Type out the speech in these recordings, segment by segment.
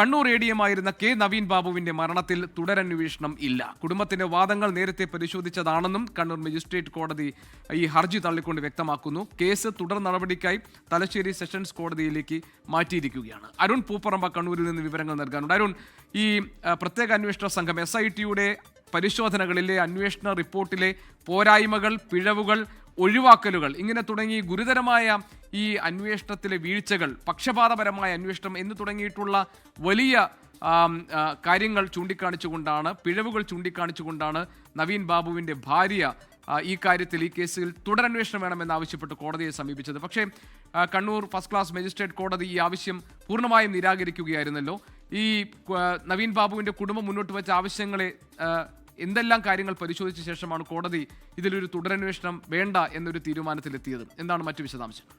Kannur A D M ആയിരുന്ന K Naveen ബാബുവിന്റെ മരണത്തിൽ തുടരന്വേഷണം ഇല്ല. കുടുംബത്തിന്റെ വാദങ്ങൾ നേരത്തെ പരിശോധിച്ചതാണെന്നും കണ്ണൂർ മജിസ്ട്രേറ്റ് കോടതി ഈ ഹർജി തള്ളിക്കൊണ്ട് വ്യക്തമാക്കുന്നു. കേസ് തുടർ നടപടിക്കായി തലശ്ശേരി സെഷൻസ് കോടതിയിലേക്ക് മാറ്റിയിരിക്കുകയാണ്. അരുൺ പൂപ്പറമ്പ കണ്ണൂരിൽ നിന്ന് വിവരങ്ങൾ നൽകാനുണ്ട്. അരുൺ ഈ പ്രത്യേക അന്വേഷണ സംഘം എസ് പരിശോധനകളിലെ അന്വേഷണ റിപ്പോർട്ടിലെ പോരായ്മകൾ പിഴവുകൾ ഒഴിവാക്കലുകൾ. ഇങ്ങനെ തുടങ്ങി ഗുരുതരമായ ഈ അന്വേഷണത്തിലെ വീഴ്ചകൾ പക്ഷപാതപരമായ അന്വേഷണം എന്ന് തുടങ്ങിയിട്ടുള്ള വലിയ കാര്യങ്ങൾ ചൂണ്ടിക്കാണിച്ചുകൊണ്ടാണ് പിഴവുകൾ ചൂണ്ടിക്കാണിച്ചുകൊണ്ടാണ് നവീൻ ബാബുവിന്റെ ഭാര്യ ഈ കാര്യത്തിൽ ഈ കേസിൽ തുടരന്വേഷണം വേണമെന്നാവശ്യപ്പെട്ട് കോടതിയെ സമീപിച്ചത്. പക്ഷേ കണ്ണൂർ ഫസ്റ്റ് ക്ലാസ് മജിസ്ട്രേറ്റ് കോടതി ഈ ആവശ്യം പൂർണമായും നിരാകരിക്കുകയായിരുന്നല്ലോ. ഈ നവീൻ ബാബുവിന്റെ കുടുംബം മുന്നോട്ട് വെച്ച ആവശ്യങ്ങളെ എന്തെല്ലാം കാര്യങ്ങൾ പരിശോധിച്ച ശേഷമാണ് കോടതി ഇതിലൊരു തുടരന്വേഷണം വേണ്ട എന്നൊരു തീരുമാനത്തിലെത്തിയത്? എന്താണ് മറ്റു വിശദാംശങ്ങൾ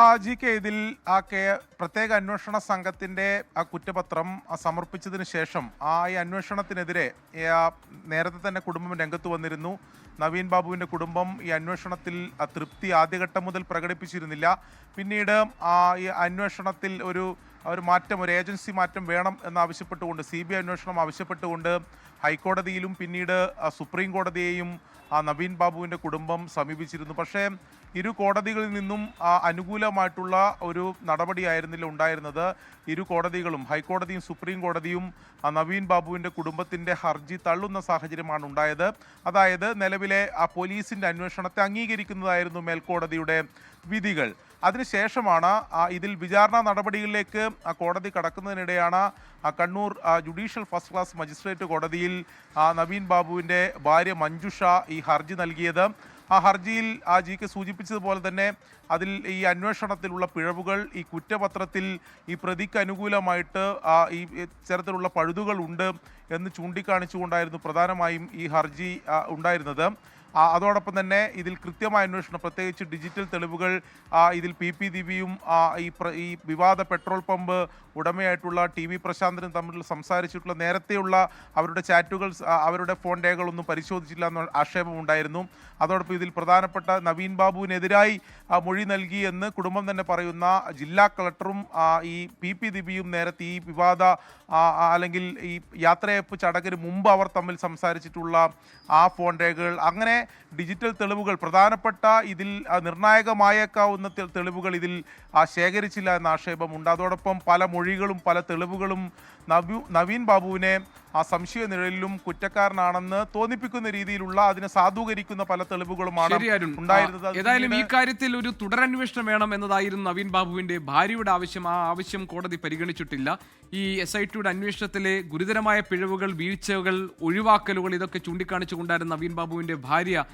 ആ ജി കെ ഇതിൽ ആ കെ പ്രത്യേക അന്വേഷണ സംഘത്തിന്റെ ആ കുറ്റപത്രം സമർപ്പിച്ചതിന് ശേഷം ആ ഈ അന്വേഷണത്തിനെതിരെ നേരത്തെ തന്നെ കുടുംബം രംഗത്ത് വന്നിരുന്നു. നവീൻ ബാബുവിന്റെ കുടുംബം ഈ അന്വേഷണത്തിൽ തൃപ്തി ആദ്യഘട്ടം മുതൽ പ്രകടിപ്പിച്ചിരുന്നില്ല. പിന്നീട് ആ ഈ അന്വേഷണത്തിൽ ഒരു ഒരു മാറ്റം ഒരു ഏജൻസി മാറ്റം വേണം എന്നാവശ്യപ്പെട്ടുകൊണ്ട് സി ബി ഐ അന്വേഷണം ആവശ്യപ്പെട്ടുകൊണ്ട് ഹൈക്കോടതിയിലും പിന്നീട് സുപ്രീം കോടതിയെയും ആ നവീൻ ബാബുവിന്റെ കുടുംബം സമീപിച്ചിരുന്നു. പക്ഷേ ഇരു കോടതികളിൽ നിന്നും അനുകൂലമായിട്ടുള്ള ഒരു നടപടിയായിരുന്നില്ല ഉണ്ടായിരുന്നത്. ഇരു കോടതികളും ഹൈക്കോടതിയും സുപ്രീം കോടതിയും ആ നവീൻ ബാബുവിന്റെ കുടുംബത്തിന്റെ ഹർജി തള്ളുന്ന സാഹചര്യമാണ് ഉണ്ടായത്. അതായത് നിലവിലെ ആ പോലീസിന്റെ അന്വേഷണത്തെ അംഗീകരിക്കുന്നതായിരുന്നു മേൽക്കോടതിയുടെ വിധികൾ. അതിനുശേഷമാണ് ഇതിൽ വിചാരണ നടപടികളിലേക്ക് ആ കോടതി കടക്കുന്നതിനിടെയാണ് ആ Kannur judicial first class magistrate കോടതിയിൽ ആ നവീൻ ബാബുവിന്റെ ഭാര്യ മഞ്ജുഷ ഈ ഹർജി നൽകിയത്. ആ ഹർജിയിൽ ആ ജി കെ സൂചിപ്പിച്ചതുപോലെ തന്നെ അതിൽ ഈ അന്വേഷണത്തിലുള്ള പിഴവുകൾ ഈ കുറ്റപത്രത്തിൽ ഈ പ്രതിക്ക് അനുകൂലമായിട്ട് ആ ഈ ഇത്തരത്തിലുള്ള പഴുതുകൾ ഉണ്ട് എന്ന് ചൂണ്ടിക്കാണിച്ചുകൊണ്ടായിരുന്നു പ്രധാനമായും ഈ ഹർജി ഉണ്ടായിരുന്നത്. അതോടൊപ്പം തന്നെ ഇതിൽ കൃത്യമായ അന്വേഷണം പ്രത്യേകിച്ച് ഡിജിറ്റൽ തെളിവുകൾ ഇതിൽ പി പി ദിവ്യയും ആ, ഈ ഈ വിവാദ പെട്രോൾ പമ്പ് ഉടമയായിട്ടുള്ള ടി വി പ്രശാന്തനും തമ്മിൽ സംസാരിച്ചിട്ടുള്ള നേരത്തെയുള്ള അവരുടെ ചാറ്റുകൾ അവരുടെ ഫോൺ രേഖകളൊന്നും പരിശോധിച്ചില്ല എന്ന ആക്ഷേപമുണ്ടായിരുന്നു അതോടൊപ്പം ഇതിൽ പ്രധാനപ്പെട്ട നവീൻ ബാബുവിനെതിരായി മൊഴി നൽകി എന്ന് കുടുംബം തന്നെ പറയുന്ന ജില്ലാ കളക്ടറും ഈ പി പി ദിവിയും നേരത്തെ ഈ വിവാദ അല്ലെങ്കിൽ ഈ യാത്രയപ്പ് ചടങ്ങിന് മുമ്പ് അവർ തമ്മിൽ സംസാരിച്ചിട്ടുള്ള ആ ഫോൺ രേഖകൾ അങ്ങനെ ഡിജിറ്റൽ തെളിവുകൾ പ്രധാനപ്പെട്ട ഇതിൽ നിർണായകമായേക്കാവുന്ന തെളിവുകൾ ഇതിൽ ശേഖരിച്ചില്ല എന്ന ആക്ഷേപമുണ്ട്. അതോടൊപ്പം പല മൊഴികളും പല തെളിവുകളും നവീൻ ബാബുവിനെ ആ സംശയ നിഴലിലും കുറ്റക്കാരനാണെന്ന് തോന്നിപ്പിക്കുന്ന രീതിയിലുള്ള അതിനെ സാധൂകരിക്കുന്ന പല തെളിവുകളുമാണ് ഉണ്ടായിരുന്നത്. ഏതായാലും ഈ കാര്യത്തിൽ ഒരു തുടരന്വേഷണം വേണം എന്നതായിരുന്നു നവീൻ ബാബുവിന്റെ ഭാര്യയുടെ ആവശ്യം. ആ ആവശ്യം കോടതി പരിഗണിച്ചിട്ടില്ല. ഈ എസ് ഐ ടിയുടെ അന്വേഷണത്തിലെ ഗുരുതരമായ പിഴവുകൾ വീഴ്ചകൾ ഒഴിവാക്കലുകൾ ഇതൊക്കെ ചൂണ്ടിക്കാണിച്ചുകൊണ്ടായിരുന്നു നവീൻ ബാബുവിന്റെ ഭാര്യ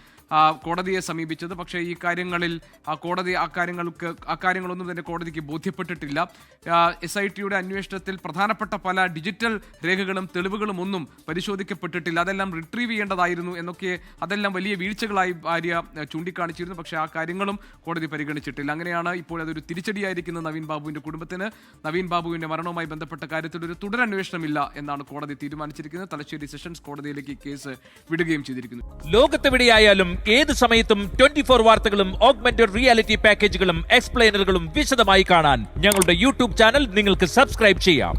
കോടതിയെ സമീപിച്ചത്. പക്ഷേ ഈ കാര്യങ്ങളിൽ ആ കോടതി ആ കാര്യങ്ങൾക്ക് ആ കാര്യങ്ങളൊന്നും തന്നെ കോടതിക്ക് ബോധ്യപ്പെട്ടിട്ടില്ല. എസ് ഐ ടിയുടെ അന്വേഷണത്തിൽ പ്രധാനപ്പെട്ട പല ഡിജിറ്റൽ രേഖകളും തെളിവുകളും ഒന്നും പരിശോധിക്കപ്പെട്ടിട്ടില്ല. അതെല്ലാം റിട്രീവ് ചെയ്യേണ്ടതായിരുന്നു എന്നൊക്കെ അതെല്ലാം വലിയ വീഴ്ചകളായി ഭാര്യ ചൂണ്ടിക്കാണിച്ചിരുന്നു. പക്ഷേ ആ കാര്യങ്ങളും കോടതി പരിഗണിച്ചിട്ടില്ല. അങ്ങനെയാണ് ഇപ്പോൾ അതൊരു തിരിച്ചടിയായിരിക്കുന്നത് നവീൻ ബാബുവിന്റെ കുടുംബത്തിന്. നവീൻ ബാബുവിന്റെ മരണവുമായി ബന്ധപ്പെട്ട കാര്യത്തിൽ ഒരു തുടരന്വേഷണമില്ല എന്നാണ് കോടതി തീരുമാനിച്ചിരിക്കുന്നത്. തലശ്ശേരി സെഷൻസ് കോടതിയിലേക്ക് കേസ് വിടുകയും ചെയ്തിരിക്കുന്നു. ലോകത്തെവിടെയായാലും ഏത് സമയത്തും ട്വന്റി ഫോർ വാർത്തകളും ഓഗ്മെന്റഡ് റിയാലിറ്റി പാക്കേജുകളും എക്സ്പ്ലെയിനറുകളും വിശദമായി കാണാൻ ഞങ്ങളുടെ യൂട്യൂബ് ചാനൽ നിങ്ങൾക്ക് സബ്സ്ക്രൈബ് ചെയ്യാം.